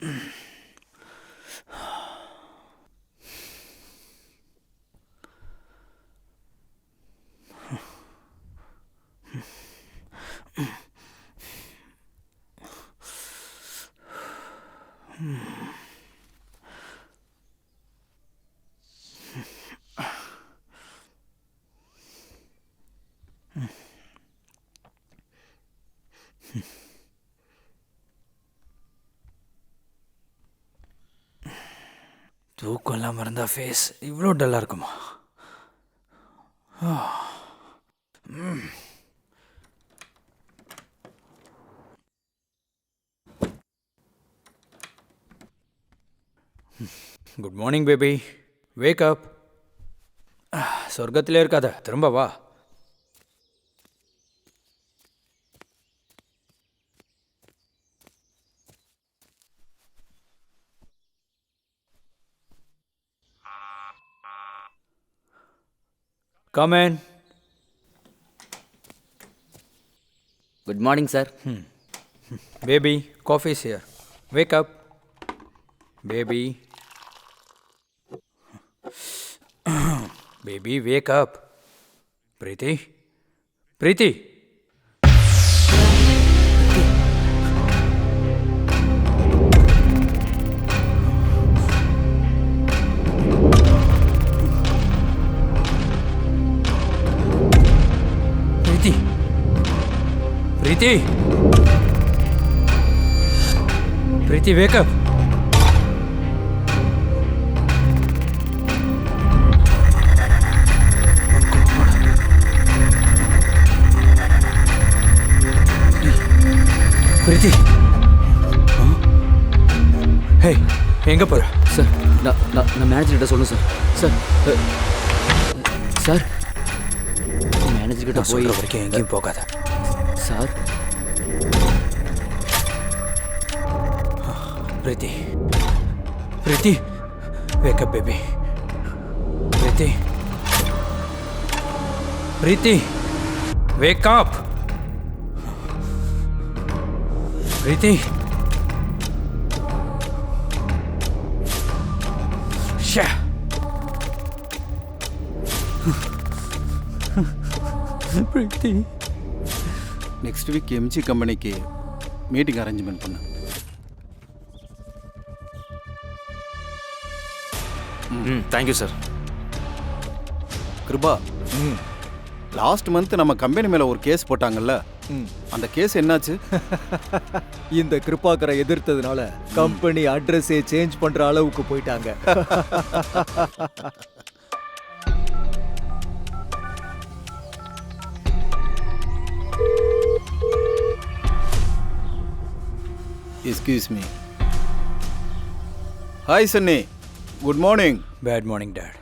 Hmm. தூக்கம் இல்லாமல் இருந்தா ஃபேஸ் இவ்வளோ டல்லாக இருக்குமா? Good morning baby wake up சொர்க்கத்திலே இருக்காத. திரும்ப வா. Come in. Good morning, sir. Hmm. Baby, coffee's here. Wake up. Baby. Baby, wake up. Preeti? Preeti? Preethi. Preethi. Preethi wake up Preethi. Hey எங்க போற? சார் நான் நான் மேனேஜர்கிட்ட சொல்லணும் சார். Sir sir? மேனேஜர்கிட்ட நான் போய் சொல்ற வரைக்கும் எங்கேயும் போகாத sir Preethi Preethi wake up baby Preethi Preethi wake up Preethi ஷே பிரீத்தி நெக்ஸ்ட் வீக் எம்ஜி கம்பெனிக்கு மீட்டிங் அரேஞ்ச்மெண்ட் பண்ண. ம் thank you sir Kiruba last month நம்ம கம்பெனி மேல ஒரு கேஸ் போட்டாங்கல்ல? அந்த கேஸ் என்னாச்சு? இந்த கிருப்பாக்கரை எதிர்த்ததுனால கம்பெனி அட்ரஸே சேஞ்ச் பண்ற அளவுக்கு போயிட்டாங்க. Excuse me hi Sunny good morning bad morning dad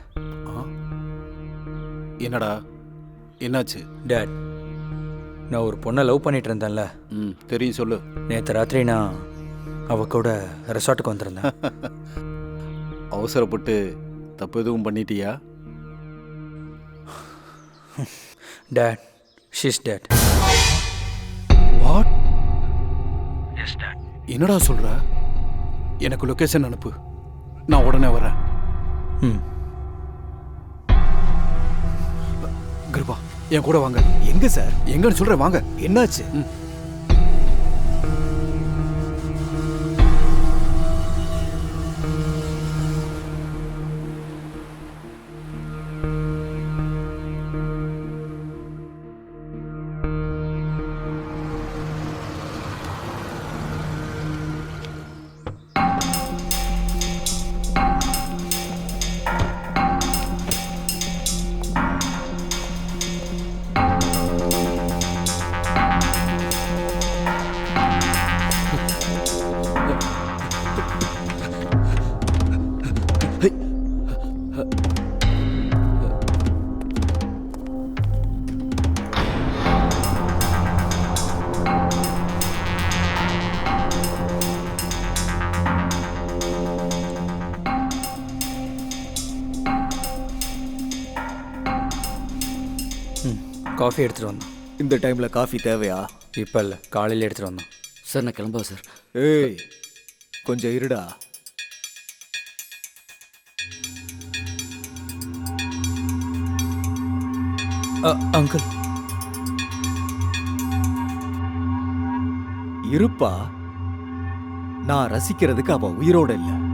என்னடா? என்னாச்சு? டேட் நான் ஒரு பொண்ணை லவ் பண்ணிட்டு இருந்தேன்ல. ம் தெரியும் சொல்லு. நேற்று ராத்திரி நான் அவ கூட ரெசார்ட்டுக்கு வந்திருந்தேன். அவசரப்பட்டு தப்பு எதுவும் பண்ணிட்டியா? டேட் ஷீஸ் டேட் வாட் என்னடா சொல்ற? எனக்கு லொகேஷன் அனுப்பு. நான் உடனே வரேன் ம். கிருபா என் கூட வாங்க. எங்க சார்? எங்கன்னு சொல்றேன் வாங்க. என்னாச்சு? காஃபி எடுத்துகிட்டு வந்தோம். இந்த டைம்ல காஃபி தேவையா? இப்போ இல்லை காலையில் எடுத்துகிட்டு வந்தோம். சார் நான் கிளம்பா சார். ஏய் கொஞ்சம் இருடா. அங்கிள் இருப்பா. நான் ரசிக்கிறதுக்கு அவ உயிரோட இல்ல.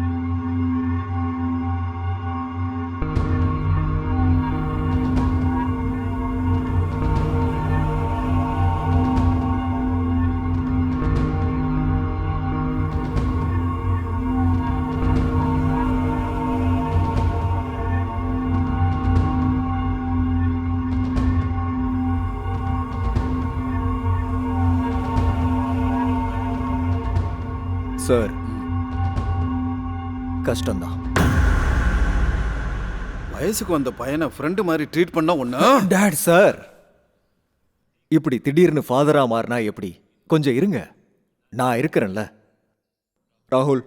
சார். கஷ்டம்தான். வயசுக்கு வந்த பையனை ஃப்ரெண்டு மாதிரி ட்ரீட் பண்ணா ஒண்ணு? டேட் சார் இப்படி திடீர்னு ஃபாதரா மாறினா எப்படி? கொஞ்சம் இருங்க. நான் இருக்கிறேன்ல. ராகுல்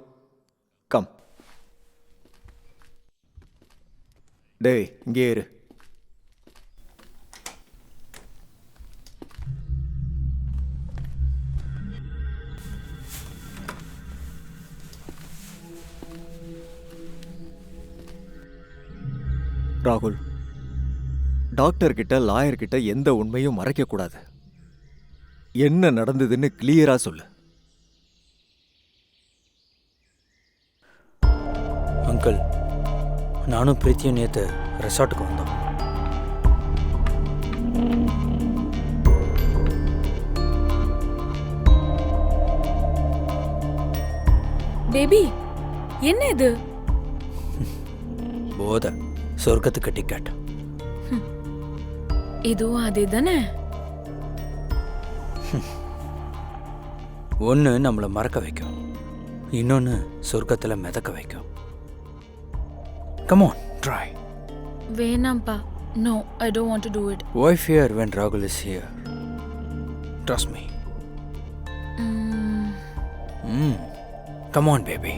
கம் டேய் இங்கே இரு. ராகுல். டாக்டர் கிட்ட லாயர் கிட்ட எந்த உண்மையும் மறைக்க கூடாது என்ன நடந்ததுன்னு கிளியரா சொல்லு. அங்கிள் நானும் பிரீத்தியும் நேற்று ரெசார்ட்டுக்கு வந்தோம். பேபி என்ன இது? போதை. சொர்க்கத்துக்கு டிக்கெட். இதுவும் அதே தானே ஒன்று நம்மளை மறக்க வைக்கும். இன்னொன்று சொர்க்கத்தில் மிதக்க வைக்கும். கமான் ட்ரை வேணாம்ப்பா. No I don't want to do it why fear when ராகுல் இஸ் ஹியர் ட்ரஸ்ட் மீ. ம். கமான் பேபி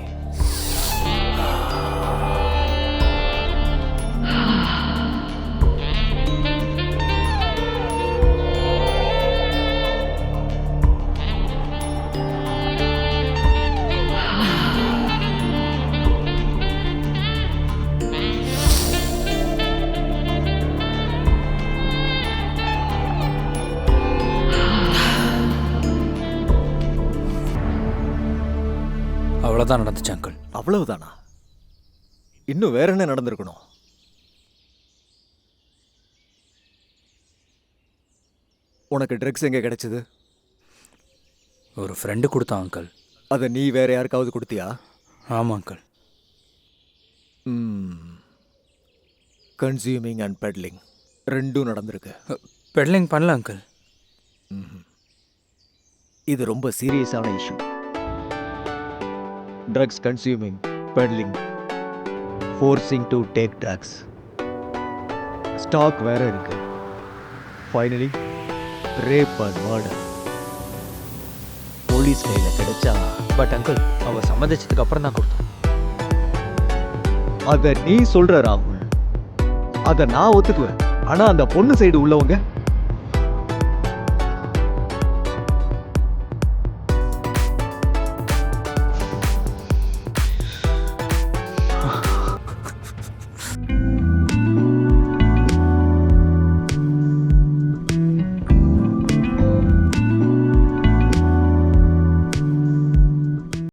அவ்வளோதான் நடந்துச்சு அங்கிள் அவ்வளவுதானா? இன்னும் வேற என்ன நடந்திருக்கணும்? உனக்கு ட்ரக்ஸ் எங்க கிடைச்சது? ஒரு ஃப்ரெண்டு கொடுத்தான் அங்கிள் அதை நீ வேற யாருக்காவது கொடுத்தியா? ஆமாம் அங்கிள் கன்சியூமிங் அண்ட் பெட்லிங் ரெண்டும் நடந்திருக்கு. பெட்லிங் பண்ணல அங்கிள் இது ரொம்ப சீரியஸான issue drugs consuming peddling forcing to take drugs stock வேற இருக்கு. Finally rape and murder police கையில் கிடைச்சா பட் அங்கிள் அவ சம்மதிச்சதுக்கு அப்புறம் தான் கொடுத்தோம். அதை நீ சொல்ற ராகுல். அதை நான் ஒத்துக்குவேன். ஆனா அந்த பொண்ணு சைடு உள்ளவங்க